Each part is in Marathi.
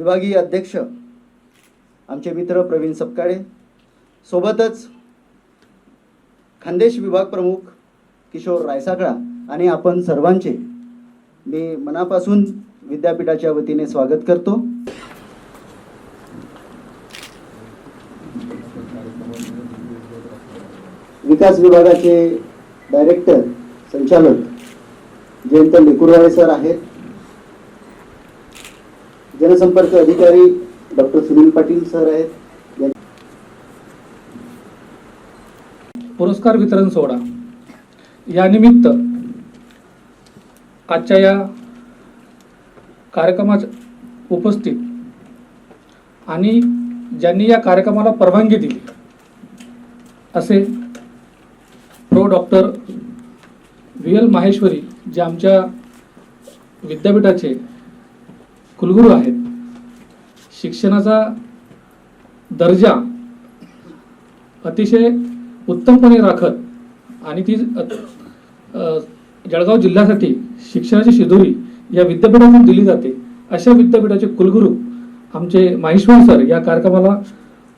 विभागीय अध्यक्ष आमचे मित्र प्रवीण सपकाळे सोबतच खानदेश विभाग प्रमुख किशोर रायसाकळा आणि आपण सर्वांचे मी मनापासून विद्यापीठाच्या वतीने स्वागत करतो. विकास विभागाचे डायरेक्टर संचालक जयंत लेकुरवाळे सर आहेत. जनसंपर्क अधिकारी डॉक्टर सुनील पाटील सर आहेत. पुरस्कार वितरण सोहळा. यानिमित्त आजच्या या कार्यक्रमात उपस्थित आणि ज्यांनी या कार्यक्रमाला परवानगी दिली असे pro. Doctor V. L. Maheshwari जे आमच्या विद्यापीठाचे कुलगुरू आहेत. शिक्षणाचा दर्जा अतिशय उत्तमपणे राखत आणि ती जळगाव जिल्ह्यासाठी शिक्षणाची शिदोरी या विद्यापीठातून दिली जाते. अशा विद्यापीठाचे कुलगुरू आमचे माहेश्वर सर या कार्यक्रमाला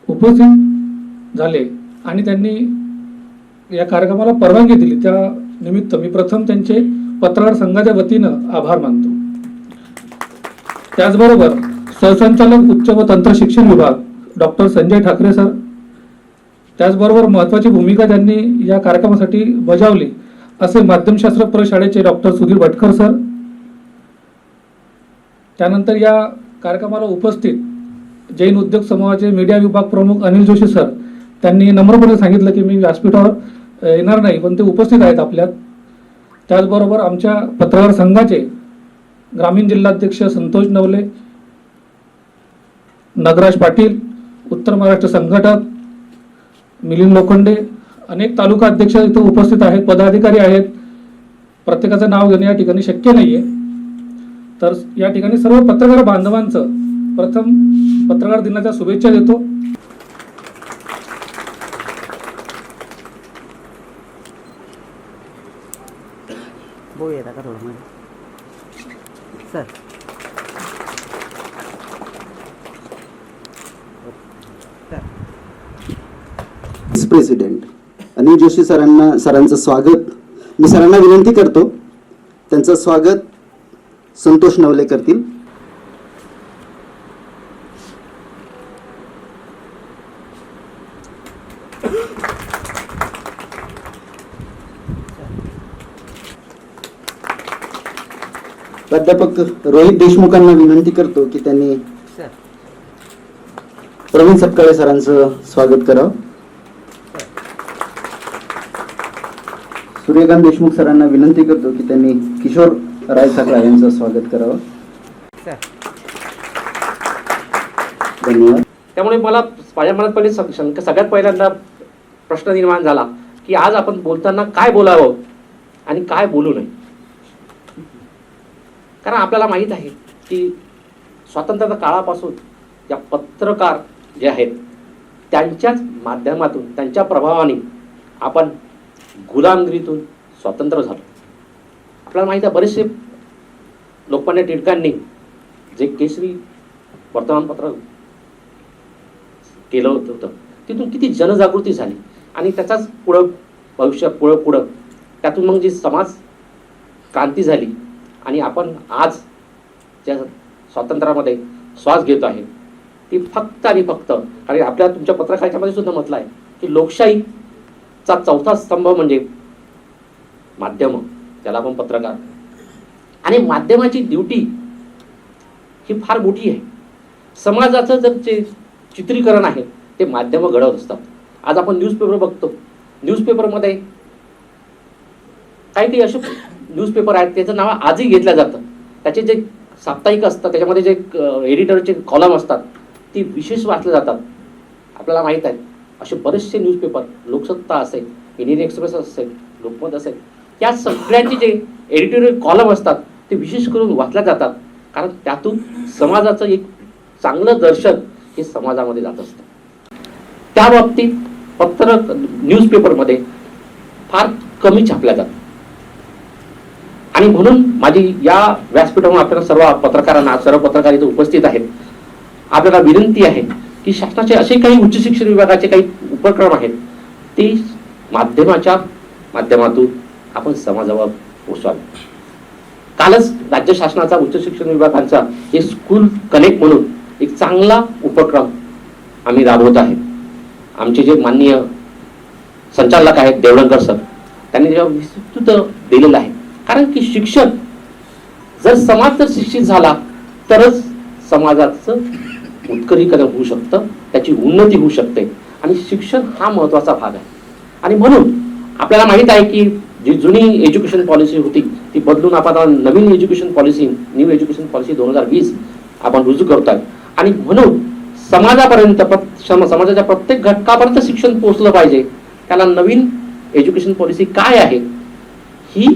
उपस्थित झाले आणि त्यांनी या कार्यक्रमाला परवानगी दिली. त्या निमित्त मी प्रथम त्यांचे पत्रकार संघाच्या वतीनं आभार मानतो. त्याचबरोबर सहसंचालक उच्च व तंत्र शिक्षण विभाग डॉक्टर संजय ठाकरे सर. त्याचबरोबर महत्त्वाची भूमिका त्यांनी या कार्यक्रमासाठी बजावली असे माध्यमशास्त्र प्रशाळेचे डॉक्टर सुधीर भटकर सर. त्यानंतर या कार्यक्रमाला उपस्थित जैन उद्योग समूहाचे मीडिया विभाग प्रमुख अनिल जोशी सर. त्यांनी नम्रपणे सांगितलं की मी व्यासपीठावर येणार नाही पण ते उपस्थित आहेत आपल्यात. त्याचबरोबर आमच्या पत्रकार संघाचे ग्रामीण जिल्हाध्यक्ष संतोष नवले नगराज पाटील उत्तर महाराष्ट्र संघटक मिलिंद लोखंडे अनेक तालुका अध्यक्ष इथं उपस्थित आहेत पदाधिकारी आहेत. प्रत्येकाचं नाव घेणं या ठिकाणी शक्य नाही आहे तर या ठिकाणी सर्व पत्रकार बांधवांचं प्रथम पत्रकार दिनाच्या शुभेच्छा देतो. बोलूया का थोडं सर प्रेसिडेंट अनिल जोशी सरांना सरांचं स्वागत. मी सरांना विनंती करतो. त्यांचं स्वागत संतोष नवले करतील. प्राध्यापक रोहित देशमुखांना विनंती करतो की त्यांनी प्रवीण सपकाळे सरांचं स्वागत करावं. सूर्यकांत देशमुख सरांना विनंती करतो की त्यांनी किशोर राय साखळा यांचं स्वागत करावं. धन्यवाद. त्यामुळे मला माझ्या मनात पहिले सगळ्यात पहिल्यांदा प्रश्न निर्माण झाला की आज आपण बोलताना काय बोलावं आणि काय बोलू नये? कारण आपल्याला माहीत आहे की स्वातंत्र्याच्या काळापासून या पत्रकार जे आहेत त्यांच्याच माध्यमातून त्यांच्या प्रभावाने आपण गुलामगिरीतून स्वतंत्र झालो. आपल्याला माहीत आहे बरेचसे लोकमान्य टिळकांनी जे केसरी वर्तमानपत्र केलं होतं होतं तिथून किती जनजागृती झाली आणि त्याचाच पुढं भविष्य पुढं पुढं त्यातून मग जी समाज क्रांती झाली आणि आपण आज ज्या स्वातंत्र्यामध्ये श्वास घेतो आहे ती फक्त आणि फक्त आणि आपल्या तुमच्या पत्रकारितेमध्ये सुद्धा म्हटलं आहे की लोकशाहीचा चौथा स्तंभ म्हणजे माध्यम त्याला आपण पत्रकार. आणि माध्यमाची ड्युटी ही फार मोठी आहे. समाजाचं जर जे चित्रीकरण आहे ते माध्यमं घडवत असतात. आज आपण न्यूजपेपर बघतो. न्यूजपेपरमध्ये काही काही असे न्यूजपेपर आहेत त्याचं नाव आजही घेतलं जातं. त्याचे जे साप्ताहिक असतात त्याच्यामध्ये जे एडिटरचे कॉलम असतात ती विशेष वाचले जातात. आपल्याला माहीत आहे असे बरेचसे न्यूजपेपर लोकसत्ता असेल इंडियन एक्सप्रेस असेल लोकमत असेल या सगळ्यांचे जे एडिटोरियल कॉलम असतात ते विशेष करून वाचल्या जातात. कारण त्यातून समाजाचं एक चांगलं दर्शन हे समाजामध्ये जात असतं. त्या बाबतीत पत्र न्यूजपेपरमध्ये फार कमी छापल्या जातात. आणि म्हणून माझी या व्यासपीठावर आपल्याला सर्व पत्रकारांना सर्व पत्रकार इथे उपस्थित आहेत. आपल्याला विनंती आहे की शासनाचे असे काही उच्च शिक्षण विभागाचे काही उपक्रम आहेत ते माध्यमाच्या माध्यमातून आपण समाजावर पोचवावे कालच राज्य शासनाचा उच्च शिक्षण विभागांचा हे स्कूल कनेक्ट म्हणून एक चांगला उपक्रम आम्ही राबवत आहे. आमचे जे माननीय संचालक आहेत देवळंकर सर त्यांनी जेव्हा विस्तृत दिलेलं आहे. कारण की शिक्षण जर समाज जर शिक्षित झाला तरच समाजाचं उत्करीकरण होऊ शकतं त्याची उन्नती होऊ शकते. आणि शिक्षण हा महत्त्वाचा भाग आहे. आणि म्हणून आपल्याला माहीत आहे की जी जुनी एज्युकेशन पॉलिसी होती ती बदलून आपण आता नवीन education policy new education policy दोन हजार वीस आपण रुजू करत आहे आणि म्हणून समाजापर्यंत समाजाच्या प्रत्येक घटकापर्यंत शिक्षण पोहोचलं पाहिजे. त्याला नवीन एज्युकेशन पॉलिसी काय आहे? ही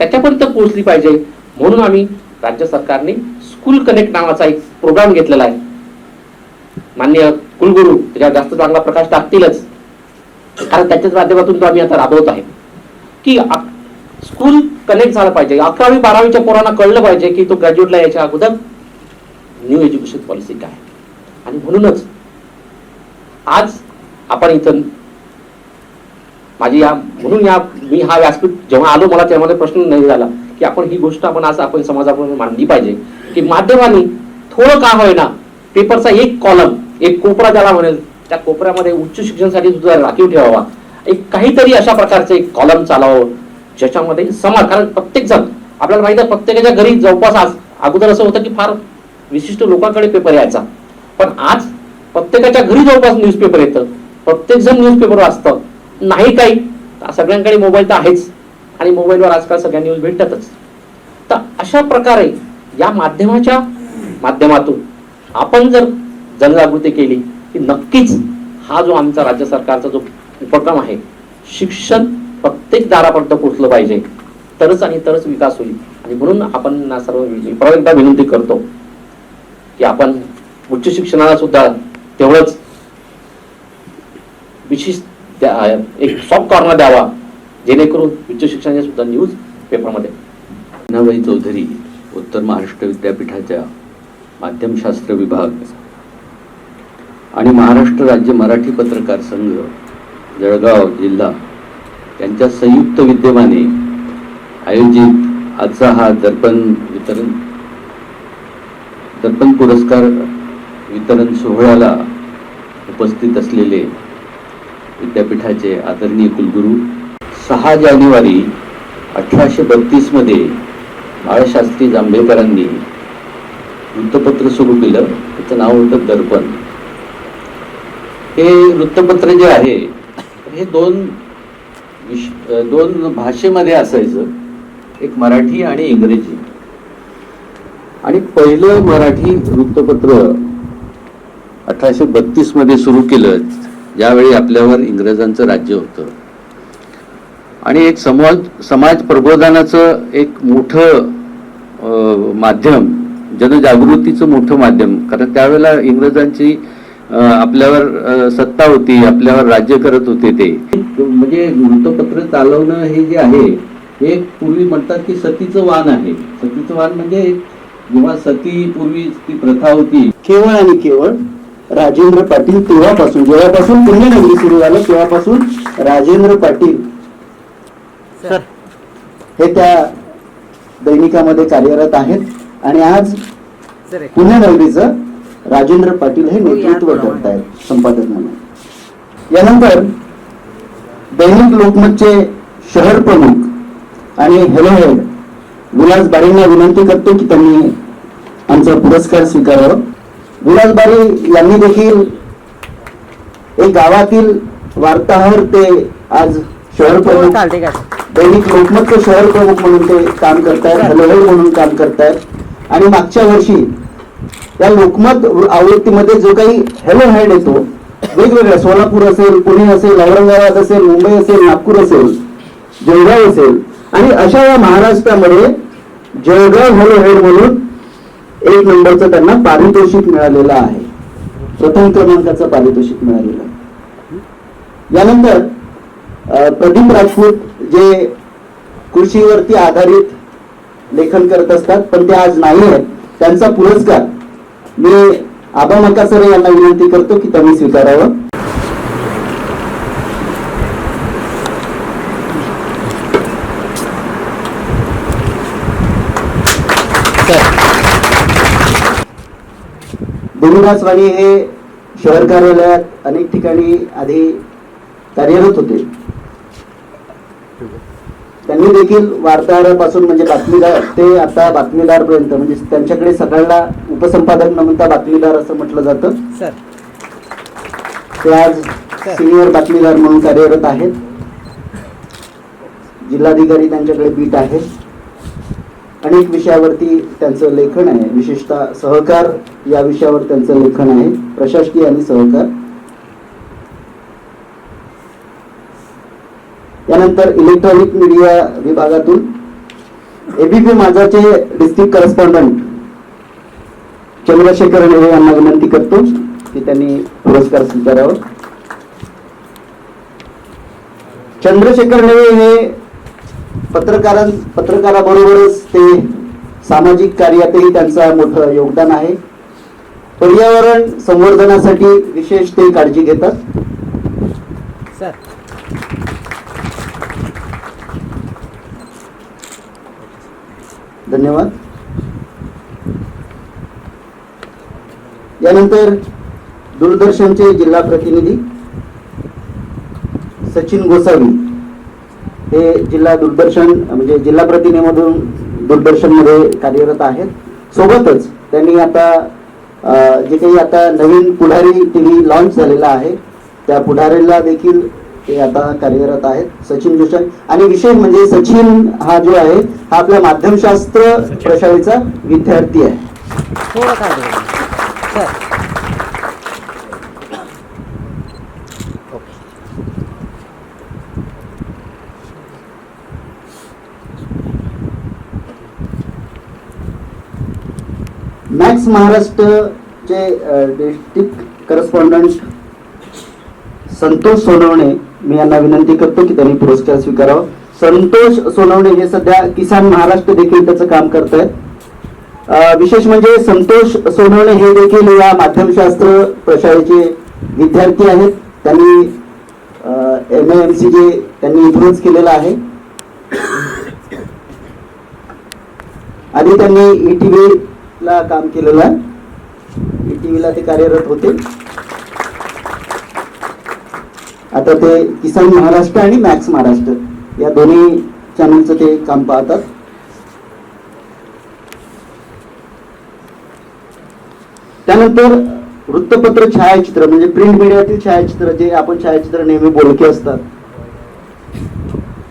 त्याच्यापर्यंत पोहोचली पाहिजे. म्हणून आम्ही राज्य सरकारने स्कूल कनेक्ट नावाचा एक प्रोग्राम घेतलेला आहे. मान्य कुलगुरू त्याच्यावर जास्त चांगला प्रकाश टाकतीलच. कारण त्याच्याच माध्यमातून तो आम्ही आता राबवत आहे. की स्कूल कनेक्ट झालं पाहिजे. अकरावी बारावीच्या पोरांना कळलं पाहिजे की तो ग्रॅज्युएटला यायच्या अगोदर न्यू एज्युकेशन पॉलिसी काय आणि म्हणूनच आज आपण इथं माझी या म्हणून या मी हा व्यासपीठ जेव्हा आलो मला त्यामध्ये प्रश्न नाही झाला की आपण ही गोष्ट आपण आज आपण समाजापुढे मांडली पाहिजे. की माध्यमांनी थोडं का होईना पेपरचा एक कॉलम एक कोपरा ज्याला म्हणेल त्या कोपऱ्यामध्ये उच्च शिक्षणासाठी सुद्धा राखीव ठेवावा. एक काहीतरी अशा प्रकारचं एक कॉलम चालावं ज्याच्यामध्ये समाज कारण प्रत्येक जण आपल्याला माहिती आहे प्रत्येकाच्या घरी जवळपास आज अगोदर असं होतं की फार विशिष्ट लोकांकडे पेपर यायचा. पण आज प्रत्येकाच्या घरी जवळपास न्यूजपेपर येतं. प्रत्येकजण न्यूजपेपर वाचतं. नाही काही. सगळ्यांकडे मोबाईल तर आहेच. आणि मोबाईलवर आजकाल सगळ्या न्यूज भेटतातच. तर अशा प्रकारे या माध्यमाच्या माध्यमातून आपण जर जनजागृती केली की नक्कीच हा जो आमचा राज्य सरकारचा जो उपक्रम आहे शिक्षण प्रत्येक दारापर्यंत पोहोचलं पाहिजे. तरच आणि तरच विकास होईल. आणि म्हणून आपण सर्व परत एकदा विनंती करतो की आपण उच्च शिक्षणाला सुद्धा तेवढंच विशिष्ट त्या एक सॉफ्ट कॉर्नर द्यावा जेणेकरून उच्च शिक्षणाच्या सुद्धा न्यूज पेपरमध्ये नाबाई चौधरी उत्तर महाराष्ट्र विद्यापीठाच्या माध्यमशास्त्र विभाग. आणि महाराष्ट्र राज्य मराठी पत्रकार संघ जळगाव जिल्हा. यांच्या संयुक्त विद्यमाने आयोजित आजचा हा दर्पण वितरण दर्पण पुरस्कार वितरण सोहळ्याला उपस्थित असलेले विद्यापीठाचे आदरणीय कुलगुरू सहा जानेवारी अठराशे बत्तीसमध्ये बाळशास्त्री जांभेकरांनी वृत्तपत्र सुरू केलं. त्याचं नाव होतं दर्पण. हे वृत्तपत्र जे आहे हे दोन विश दोन भाषेमध्ये असायचं. एक मराठी आणि इंग्रजी. आणि पहिलं मराठी वृत्तपत्र अठराशे बत्तीसमध्ये सुरू केलं. ज्यावेळी आपल्यावर इंग्रजांचं राज्य होतं. आणि एक समाज समाज प्रबोधनाचं एक मोठं माध्यम जनजागृतीचं मोठं माध्यम. कारण त्यावेळेला इंग्रजांची आपल्यावर सत्ता होती आपल्यावर राज्य करत होते ते. म्हणजे वृत्तपत्र चालवणं हे जे आहे हे पूर्वी म्हणतात की सतीचं वाण आहे. सतीचं वाण म्हणजे जेव्हा सती पूर्वी ती प्रथा होती. केवळ आणि केवळ राजेंद्र पाटील तेव्हापासून जेव्हापासून पुण्यनगरी सुरू झालं तेव्हापासून राजेंद्र पाटील हे त्या दैनिकामध्ये कार्यरत आहेत. आणि आज पुण्यनगरीचं राजेंद्र पाटील हे नेतृत्व करत आहेत संपादक म्हणून. यानंतर दैनिक लोकमतचे शहर प्रमुख आणि हेलो हेड विलास बारेंना विनंती करतो की त्यांनी आमचा पुरस्कार स्वीकारावा. विलास बारे यांनी देखील एक गावातील वार्ताहर ते आज शहर प्रमुख का? सर दैनिक लोकमतचे शहर प्रमुख म्हणून ते काम करतायत हलोहेड म्हणून काम करतायत. आणि मागच्या वर्षी या लोकमत आवृत्तीमध्ये जो काही हॅलो हेड येतो वेगवेगळ्या सोलापूर असेल पुणे असेल औरंगाबाद असेल मुंबई असेल नागपूर असेल जळगाव असेल. आणि अशा या महाराष्ट्रामध्ये जळगाव हॅलो हेड म्हणून एक नंबरचं त्यांना पारितोषिक मिळालेलं आहे. प्रथम क्रमांकाचं पारितोषिक मिळालेलं आहे. यानंतर प्रदीप राजपूत जे कृषीवरती आधारित लेखन करत असतात पण ते आज नाही आहेत. त्यांचा पुरस्कार मी आबा मकासरे यांना विनंती करतो की त्यांनी स्वीकारावं. देवीदास वाणी हे शहर कार्यालयात अनेक ठिकाणी आधी कार्यरत होते. त्यांनी देखील वार्ताहरापासून म्हणजे बातमीदार ते आता बातमीदार पर्यंत म्हणजे त्यांच्याकडे सगळ्यांना उपसंपादक न म्हणता बातमीदार असं म्हटलं जातं. सर. ते आज सिनियर बातमीदार म्हणून कार्यरत आहेत. जिल्हाधिकारी त्यांच्याकडे बीट आहे. अनेक विषयावरती त्यांचं लेखन आहे. विशेषतः सहकार या विषयावर त्यांचं लेखन आहे. प्रशासकीय आणि सहकार. त्यानंतर इलेक्ट्रॉनिक मीडिया विभागातून ABP Majha district correspondent Chandrashekhar Neve यांना विनंती करतो की त्यांनी पुरस्कार स्वीकारावा. चंद्रशेखर नेवे हे पत्रकारां पत्रकाराबरोबरच ते सामाजिक कार्यातही त्यांचं मोठं योगदान आहे. पर्यावरण संवर्धनासाठी विशेष ते काळजी घेतात? सर. धन्यवाद. यानंतर दूरदर्शनचे जिल्हा प्रतिनिधी सचिन गोसावी हे जिल्हा दूरदर्शन म्हणजे जिल्हा प्रतिनिधीमधून दूरदर्शनमध्ये कार्यरत आहेत. सोबतच त्यांनी आता जे काही आता नवीन पुढारी टीव्ही लॉन्च झालेला आहे त्या पुढारीला देखील ते आता कार्यरत आहेत सचिन जोशी. आणि विशेष म्हणजे सचिन हा जो आहे हा आपल्या माध्यमशास्त्र प्रशालेचा विद्यार्थी आहे थोडं काय सर ओके मॅक्स महाराष्ट्रचे डिस्ट्रिक्ट करस्पॉन्डंट संतोष सोनवणे मी यांना विनंती करतो की त्यांनी पुरस्कार स्वीकारावा. संतोष सोनवणे हे सध्या किसान महाराष्ट्र देखील त्याचं काम करत आहेत विशेष म्हणजे संतोष सोनवणे हे देखील या माध्यमशास्त्र प्रशाळेचे विद्यार्थी आहेत. त्यांनी एम एम सी जे त्यांनी इथूनच केलेलं आहे. आधी त्यांनी ई टी व्ही ला काम केलेलं आहे. टी ला ते कार्यरत होते. आता ते किसान महाराष्ट्र आणि मॅक्स महाराष्ट्र या दोन्ही चॅनलचं ते काम पाहतात. त्यानंतर वृत्तपत्र छायाचित्र म्हणजे प्रिंट मीडियातील छायाचित्र जे आपण छायाचित्र नेहमी बोलके असतात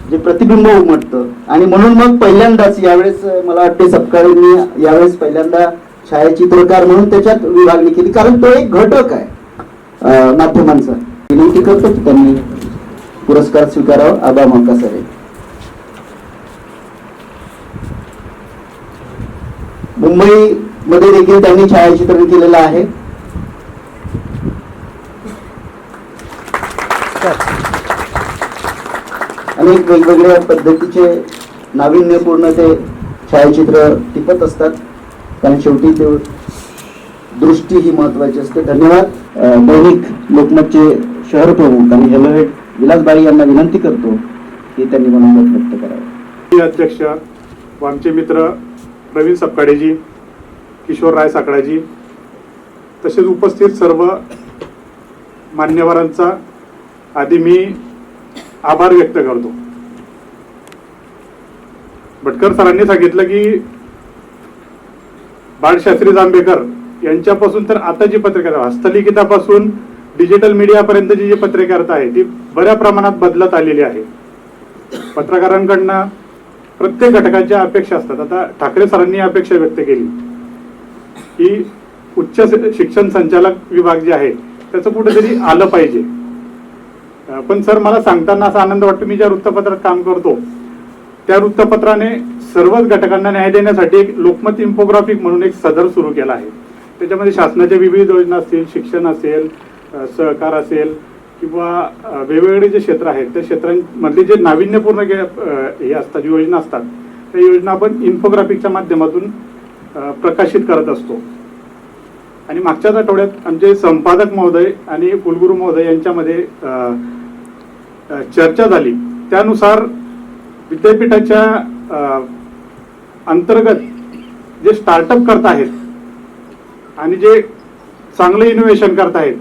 जे प्रतिबिंब उमटतं. आणि म्हणून मग पहिल्यांदाच यावेळेस मला वाटते सपकाळींनी यावेळेस पहिल्यांदा छायाचित्रकार म्हणून त्याच्यात विभागणी केली. कारण तो एक घटक आहे माध्यमांचा. विनंती करतो की त्यांनी पुरस्कार स्वीकारावा. आबा मक्कासरे मुंबई मध्ये देखील त्यांनी छायाचित्रण केलेलं आहे. अनेक वेगवेगळ्या पद्धतीचे नाविन्यपूर्ण ते छायाचित्र टिपत असतात. कारण शेवटी ते दृष्टी ही महत्वाची असते. धन्यवाद. दैनिक लोकमतचे शहर प्रमुख आणि हेलोहेड विलासबाई यांना विनंती करतो की त्यांनी मनोगत व्यक्त करावं. अध्यक्ष व आमचे मित्र प्रवीण सपकाडेजी किशोरराय साकडाजी तसेच उपस्थित सर्व मान्यवरांचा आधी मी आभार व्यक्त करतो. भटकर सरांनी सांगितलं की बाळशास्त्री जांभेकर यांच्यापासून तर आता जी पत्रकारिता हस्तलिखितापासून डिजिटल मीडियापर्यंतची जी पत्रकारिता आहे ती बऱ्या प्रमाणात बदलत आलेली आहे. पत्रकारांकडनं प्रत्येक घटकाच्या अपेक्षा असतात. आता ठाकरे सरांनी अपेक्षा व्यक्त केली की उच्च शिक्षण संचालक विभाग जे आहे त्याचं कुठेतरी आलं पाहिजे. पण सर मला सांगताना असा आनंद वाटतो मी ज्या वृत्तपत्रात काम करतो त्या वृत्तपत्राने सर्वच घटकांना न्याय देण्यासाठी एक लोकमत इन्फोग्राफिक म्हणून एक सदर सुरू केला आहे. त्याच्यामध्ये शासनाच्या विविध योजना असतील शिक्षण असेल सहकार असेल किंवा वेगवेगळे जे क्षेत्र आहेत त्या क्षेत्रांमधले जे नाविन्यपूर्ण हे असतात योजना असतात त्या योजना आपण इन्फोग्राफिकच्या माध्यमातून प्रकाशित करत असतो. आणि मागच्याच आठवड्यात आमचे संपादक महोदय आणि कुलगुरू महोदय यांच्यामध्ये चर्चा झाली. त्यानुसार विद्यापीठाच्या अंतर्गत जे स्टार्टअप करत आहेत आणि जे चांगलं इनोव्हेशन करत आहेत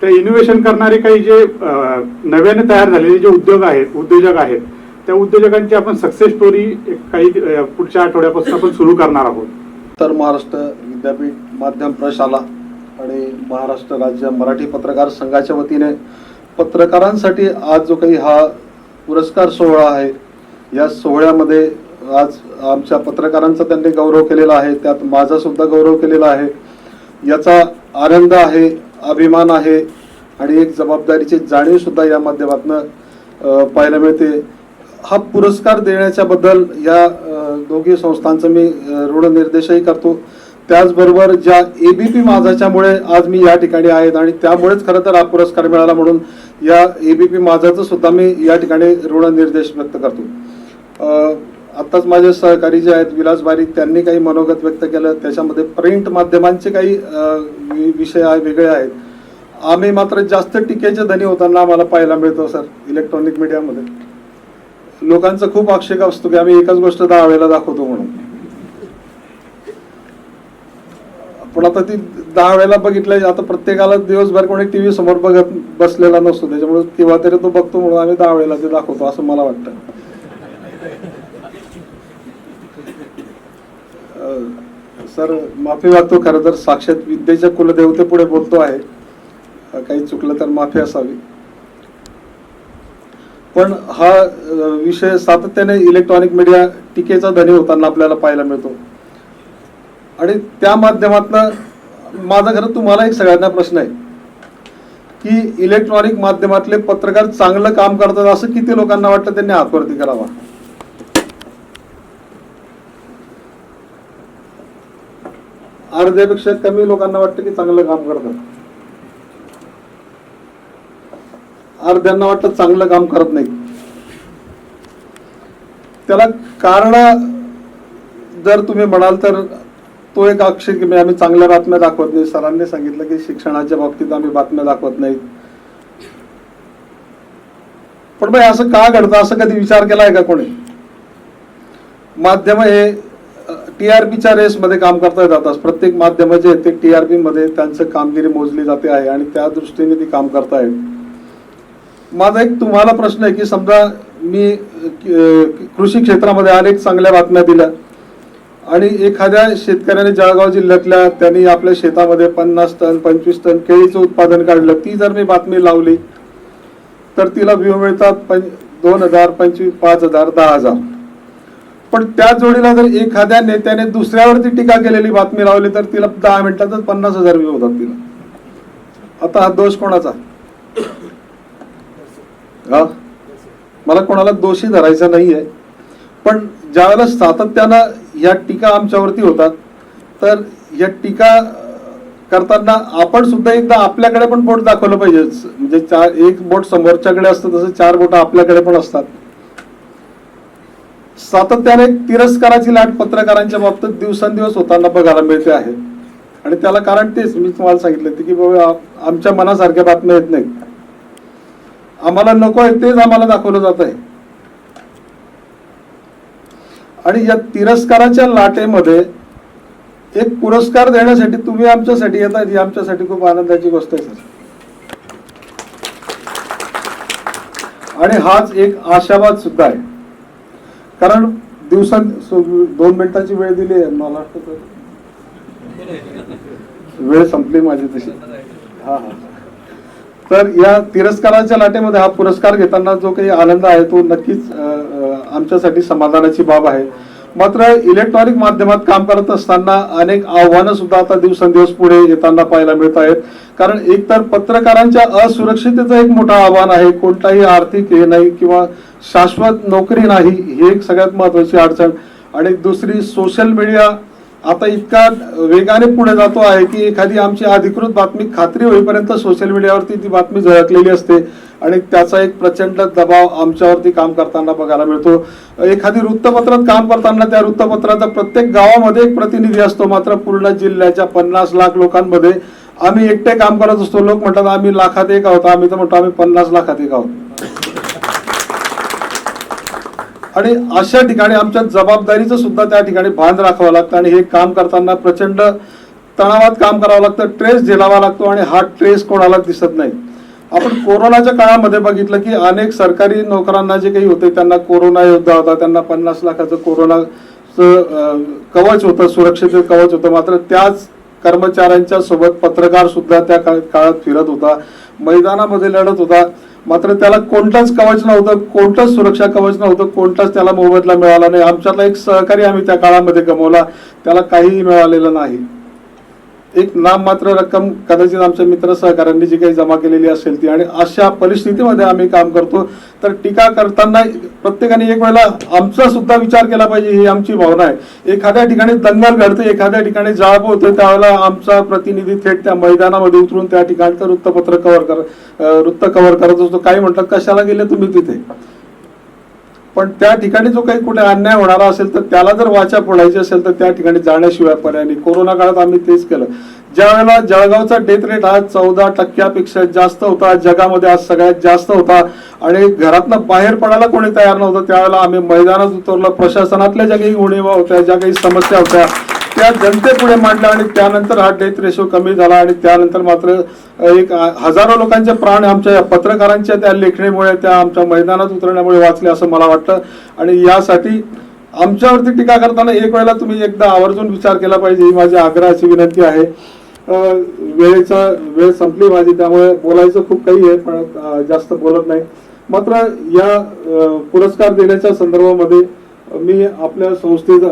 त्या इनोव्हेशन करणारे काही जे नव्याने तयार झालेले जे उद्योग आहेत उद्योजक आहेत त्या उद्योजकांची आपण सक्सेस स्टोरी काही पुढच्या आठवड्यापासून आपण सुरू करणार आहोत. उत्तर महाराष्ट्र विद्यापीठ माध्यम प्रशाला आणि महाराष्ट्र राज्य मराठी पत्रकार संघाच्या वतीने पत्रकारांसाठी आज जो काही हा पुरस्कार सोहळा आहे या सोहळ्यामध्ये आज आमच्या पत्रकारांचा त्यांनी गौरव केलेला आहे त्यात माझा सुद्धा गौरव केलेला आहे. याचा आनंद आहे अभिमान आहे आणि एक जबाबदारीची जाणीव सुद्धा या माध्यमातून पाहायला मिळते. हा पुरस्कार देण्याच्या बद्दल या दोघी संस्थांचं मी ऋण ऋणनिर्देशही करतो. त्याचबरोबर ज्या ए बी पी माझाच्यामुळे आज मी या ठिकाणी आहेत आणि त्यामुळेच खरं तर हा पुरस्कार मिळाला म्हणून या ए बी माझाचं सुद्धा मी या ठिकाणी ऋणनिर्देश व्यक्त करतो. आत्ताच माझे सहकारी जे आहेत विलास बारी त्यांनी काही मनोगत व्यक्त केलं. त्याच्यामध्ये प्रिंट माध्यमांचे काही विषय आहे वेगळे आहेत. आम्ही मात्र जास्त टीकेचे धनी होताना आम्हाला पाहायला मिळतो सर इलेक्ट्रॉनिक मीडियामध्ये. लोकांचा खूप आक्षेप असतो की आम्ही एकच गोष्ट दहा वेळेला दाखवतो म्हणून. पण आता ती दहा वेळेला बघितलं आता प्रत्येकाला दिवसभर कोणी टी व्ही समोर बघत बसलेला नसतो. त्याच्यामुळे केव्हा तरी तो बघतो म्हणून आम्ही दहा वेळेला ते दाखवतो असं मला वाटतं. सर माफी मागतो खरं तर साक्षात विद्येच्या कुलदेवतेपुढे बोलतो आहे. काही चुकलं तर माफी असावी. पण हा विषय सातत्याने इलेक्ट्रॉनिक मीडिया टीकेचा धनी होताना आपल्याला पाहायला मिळतो. आणि त्या माध्यमातनं माझा खरं तुम्हाला एक सगळ्यांना प्रश्न आहे की इलेक्ट्रॉनिक माध्यमातले पत्रकार चांगलं काम करतात असं किती लोकांना वाटतं त्यांनी हातवरती करावा? अर्ध्यापेक्षा कमी लोकांना वाटतं की चांगलं काम करतात. अर्ध्यांना वाटतं चांगलं काम करत नाही त्याला कारण जर तुम्ही म्हणाल तर तो एक आक्षेप की आम्ही चांगल्या बातम्या दाखवत नाही. सरांनी सांगितलं की शिक्षणाच्या बाबतीत आम्ही बातम्या दाखवत नाही पण बाई असं का घडतं? असं कधी विचार केला आहे का कोणी? माध्यम हे टी आर पीच्या रेसमध्ये काम करता येतात प्रत्येक माध्यम जे आहेत ते टीआरपी मध्ये त्यांचं कामगिरी मोजली जाते आहे आणि त्या दृष्टीने ती काम करतायत माझा एक तुम्हाला प्रश्न आहे की समजा मी कृषी क्षेत्रामध्ये अनेक चांगल्या बातम्या दिल्या. आणि एखाद्या शेतकऱ्याने जळगाव जिल्ह्यातल्या त्यांनी आपल्या शेतामध्ये पन्नास टन पंचवीस टन केळीचं उत्पादन काढलं ती जर मी बातमी लावली तर तिला व्ह्यू मिळतात पं दोन हजार पंचवीस पाच हजार दहा हजार. पण त्या जोडीला जर एखाद्या नेत्याने दुसऱ्यावरती टीका केलेली बातमी लावली तर तिला दहा मिनिटातच पन्नास हजार व्ह्यू होतात तिला. आता हा दोष कोणाचा? हा? मला कोणाला दोषी धरायचा नाहीये. पण ज्यावेळेला सातत्यानं या टीका आमच्यावरती होतात. तर या टीका करताना आपण सुद्धा एकदा आपल्याकडे पण बोट दाखवलं पाहिजे. म्हणजे चार एक बोट समोरच्याकडे असतं तसं चार बोट आपल्याकडे पण असतात. सातत्याने तिरस्काराची लाट पत्रकारांच्या बाबतीत दिवसेंदिवस होताना बघायला मिळते आहे. आणि त्याला कारण तेच मी तुम्हाला सांगितलं ते की बाबा आमच्या मनासारख्या बातम्या येत नाहीत. आम्हाला नको आहे तेच आम्हाला दाखवलं जात आहे. आणि या तिरस्काराच्या लाटेमध्ये एक पुरस्कार देण्यासाठी तुम्ही आमच्यासाठी येतात ही आमच्यासाठी खूप आनंदाची गोष्ट आहे सर. आणि हाच एक आशावाद सुद्धा आहे. कारण दिवसात दोन मिनिटाची वेळ दिली आहे मला वाटतं तर वेळ संपली माझी तशी. हा हा. तर या तिरस्काराच्या लाटेमध्ये हा पुरस्कार घेताना जो काही आनंद आहे तो नक्कीच आमच्यासाठी समाधानाची बाब आहे. मात्र इलेक्ट्रॉनिक माध्यमात काम करत असताना अनेक आव्हानं सुद्धा आता दिवसेंदिवस पुढे येताना पाहायला मिळत आहेत. कारण एकतर पत्रकारांच्या असुरक्षिततेचं एक मोठं आव्हान आहे कोणताही आर्थिक हे नाही किंवा शाश्वत नोकरी नाही ही एक सगळ्यात महत्वाची अडचण. आणि दुसरी सोशल मीडिया आता इतका वेगाने पुढे जातो आहे की एखादी आमची अधिकृत बातमी खात्री होईपर्यंत सोशल मीडियावरती ती बातमी झळकलेली असते आणि त्याचा एक प्रचंड दबाव आमच्यावरती काम करताना बघायला मिळतो. एखादी वृत्तपत्रात काम करताना त्या वृत्तपत्राचा प्रत्येक गावामध्ये एक प्रतिनिधी असतो मात्र पूर्ण जिल्ह्याच्या पन्नास लाख लोकांमध्ये आम्ही एकटे काम करत असतो. लोक म्हणतात आम्ही लाखात एक आहोत. आम्ही तर म्हणतो आम्ही पन्नास लाखात एक आहोत. आणि अशा ठिकाणी आमच्या जबाबदारीचं सुद्धा त्या ठिकाणी भान राखावं लागतं आणि हे काम करताना प्रचंड तणावात काम करावं लागतं ट्रेस झेलावा लागतो आणि हा ट्रेस कोणाला दिसत नाही. आपण कोरोनाच्या काळामध्ये बघितलं की अनेक सरकारी नोकरांना जे काही होते त्यांना कोरोना योद्धा होता त्यांना पन्नास लाखाचं कोरोनाचं कवच होतं सुरक्षेचं कवच होतं मात्र त्याच कर्मचाऱ्यांच्या सोबत पत्रकार सुद्धा त्या का- काळात फिरत होता मैदानामध्ये लढत होता. मात्र त्याला कोणताच कवच नव्हतं कोणतंच सुरक्षा कवच नव्हतं कोणताच त्याला मोबदला मिळाला नाही. आमच्यातला एक सहकारी आम्ही त्या काळामध्ये गमावला. त्याला काहीही मिळालेलं नाही. एक नाममात्र रक्कम कदाचित आमच्या मित्र सहकाऱ्यांनी जी काही जमा केलेली असेल ती. आणि अशा परिस्थितीमध्ये आम्ही काम करतो. तर टीका करताना प्रत्येकाने एक वेळेला आमचा सुद्धा विचार केला पाहिजे ही आमची भावना आहे. एखाद्या ठिकाणी दंगल घडते एखाद्या ठिकाणी जाळप होते त्यावेळेला आमचा प्रतिनिधी थेट त्या मैदानामध्ये उतरून त्या ठिकाणचं वृत्तपत्र कव्हर कर वृत्त कव्हर करत असतो. काही म्हणतात कशाला गेले तुम्ही तिथे? पण त्या ठिकाणी जो काही कुठे अन्याय होणारा असेल तर त्याला जर वाचा फोडायची असेल तर त्या ठिकाणी जाण्याशिवाय पर्याय नाही. कोरोना काळात आम्ही तेच केलं. ज्या वेळेला जळगावचा डेथ रेट हा चौदा टक्क्यापेक्षा जास्त होता जगामध्ये आज सगळ्यात जास्त होता आणि घरातनं बाहेर पडायला कोणी तयार नव्हतं त्यावेळेला आम्ही मैदानात उतरलो प्रशासनातल्या ज्या काही उणीवा होत्या ज्या काही समस्या होत्या त्या जनतेपुढे मांडल्या आणि त्यानंतर हा डेथ रेशो कमी झाला आणि त्यानंतर मात्र एक हजारो लोकांचे प्राण आमच्या या पत्रकारांच्या त्या लेखणीमुळे त्या आमच्या मैदानात उतरण्यामुळे वाचले असं मला वाटतं. आणि यासाठी आमच्यावरती टीका करताना एक वेळेला तुम्ही एकदा आवर्जून विचार केला पाहिजे ही माझी आग्रहाची विनंती आहे. वेळेचा वेळ संपली माझी त्यामुळे बोलायचं खूप काही आहे पण जास्त बोलत नाही. मात्र या पुरस्कार देण्याच्या संदर्भामध्ये मी आपल्या संस्थेचा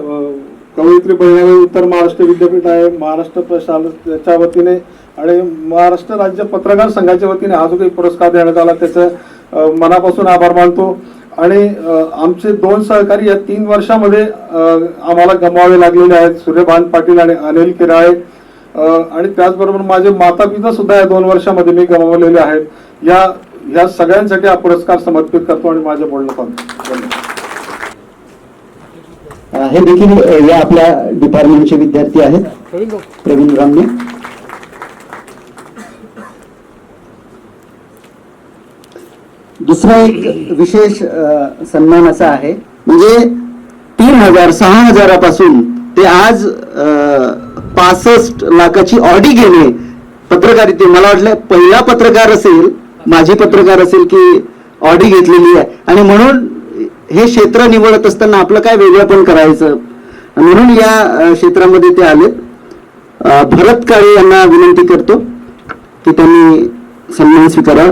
कवयित्री बहिणाबाई उत्तर महाराष्ट्र विद्यापीठ आहे. महाराष्ट्र प्रशासनाच्या वतीने आणि महाराष्ट्र राज्य पत्रकार संघाच्या वतीने हा जो काही पुरस्कार देण्यात आला त्याचं मनापासून आभार मानतो. आणि आमचे दोन सहकारी या तीन वर्षामध्ये आम्हाला गमवावे लागलेले आहेत. सूर्यभान पाटील आणि अनिल किराळे. आणि त्याचबरोबर माझे माता पिता सुद्धा या दोन वर्षामध्ये मी गमावलेले आहेत. या या सगळ्यांसाठी हा पुरस्कार समर्पित करतो आणि माझ्या बोलणं पाहतो धन्यवाद. हे देखील या आपल्या डिपार्टमेंटचे विद्यार्थी आहेत. प्रवीण रामने. दुसरा एक विशेष सन्मान असा आहे. म्हणजे तीन हजार सहा हजारापासून ते आज पासष्ट लाखाची ऑडी घेणे पत्रकारिते मला वाटलं पहिला पत्रकार असेल माझी पत्रकार असेल की ऑडी घेतलेली आहे. आणि म्हणून हे क्षेत्र निवडत असताना आपलं काय वेगळं पण करायचं म्हणून या क्षेत्रामध्ये ते आले. भरत काळे यांना विनंती करतो की त्यांनी सन्मान स्वीकारा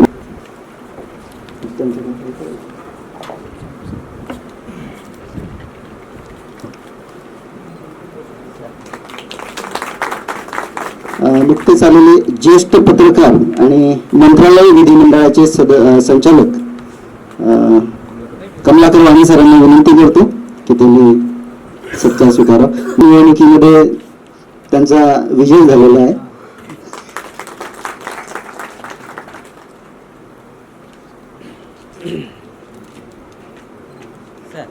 नुकतेच आलेले ज्येष्ठ पत्रकार आणि मंत्रालय विधिमंडळाचे सद संचालक कमलाकर वाणी सरांना विनंती करतो की त्यांनी सत्कार स्वीकारा. निवडणुकीमध्ये त्यांचा विजय झालेला आहे सर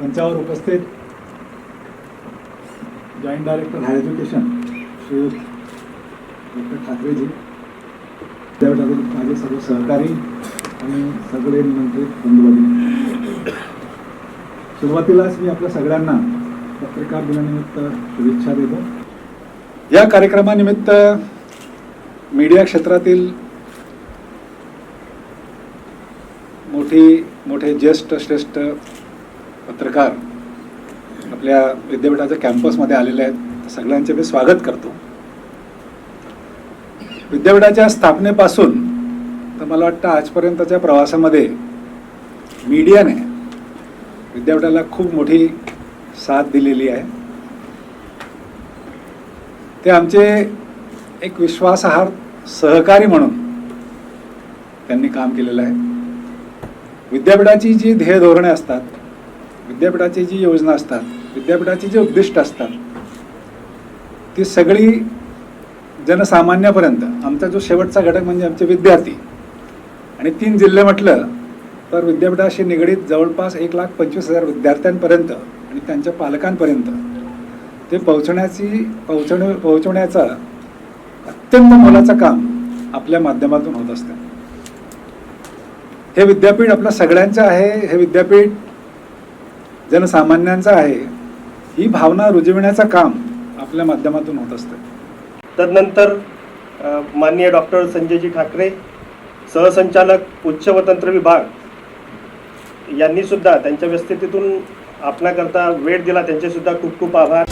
मंचावर उपस्थित joint director higher education Shri doctor ठाकरेजी विद्यापीठातील माझे सर्व सहकारी आणि सगळे निमंत्रित बंधू सुरुवातीलाच मी आपल्या सगळ्यांना पत्रकार दिनानिमित्त शुभेच्छा देतो. या कार्यक्रमानिमित्त मीडिया क्षेत्रातील मोठी मोठे ज्येष्ठ श्रेष्ठ पत्रकार आपल्या विद्यापीठाच्या कॅम्पसमध्ये आलेले आहेत. सगळ्यांचे मी स्वागत करतो. विद्यापीठाच्या स्थापनेपासून तर मला वाटतं आजपर्यंतच्या प्रवासामध्ये मीडियाने विद्यापीठाला खूप मोठी साथ दिलेली आहे. ते आमचे एक विश्वासार्ह सहकारी म्हणून त्यांनी काम केलेलं आहे. विद्यापीठाची जी ध्येय धोरणे असतात विद्यापीठाची जी योजना असतात विद्यापीठाची जी उद्दिष्ट असतात ती सगळी जनसामान्यापर्यंत आमचा जो शेवटचा घटक म्हणजे आमचे विद्यार्थी आणि तीन जिल्हे म्हटलं तर विद्यापीठाशी निगडीत जवळपास एक लाख पंचवीस हजार विद्यार्थ्यांपर्यंत आणि त्यांच्या पालकांपर्यंत ते पोहोचण्याची पोहोचण पोहोचवण्याचा अत्यंत मोलाचं काम आपल्या माध्यमातून होत असतं. हे विद्यापीठ आपल्या सगळ्यांचं आहे हे विद्यापीठ जनसामान्यांचं आहे ही भावना रुजविण्याचं काम आपल्या माध्यमातून होत असतं. तदनंतर माननीय डॉक्टर संजयजी ठाकरे सहसंचालक उच्च व तंत्र विभाग यांनी सुद्धा त्यांच्या व्यस्ततेतून आपणाकरता वेळ दिला. त्यांचे सुद्धा खूप खूप आभार.